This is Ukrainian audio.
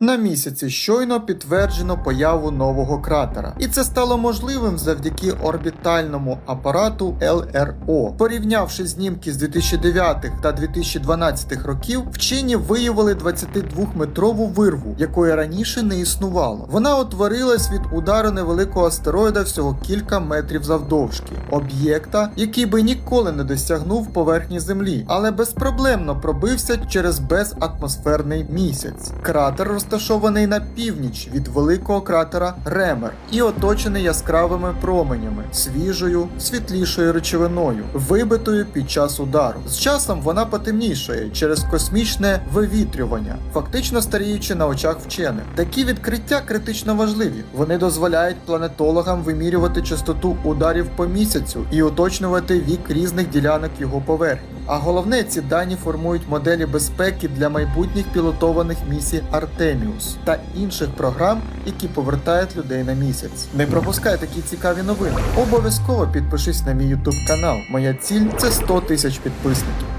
На місяці щойно підтверджено появу нового кратера, і це стало можливим завдяки орбітальному апарату ЛРО. Порівнявши знімки з 2009 та 2012 років, вчені виявили 22-метрову вирву, якої раніше не існувало. Вона утворилась від удару невеликого астероїда всього кілька метрів завдовжки, об'єкта, який би ніколи не досягнув поверхні Землі, але безпроблемно пробився через безатмосферний місяць. Кратер розташований на північ від великого кратера Ремер і оточений яскравими променями, свіжою, світлішою речовиною, вибитою під час удару. З часом вона потемнішає через космічне вивітрювання, фактично старіючи на очах вчених. Такі відкриття критично важливі. Вони дозволяють планетологам вимірювати частоту ударів по місяцю і уточнювати вік різних ділянок його поверхні. А головне, ці дані формують моделі безпеки для майбутніх пілотованих місій Артеміус та інших програм, які повертають людей на місяць. Не пропускай такі цікаві новини. Обов'язково підпишись на мій YouTube канал. Моя ціль це 100 тисяч підписників.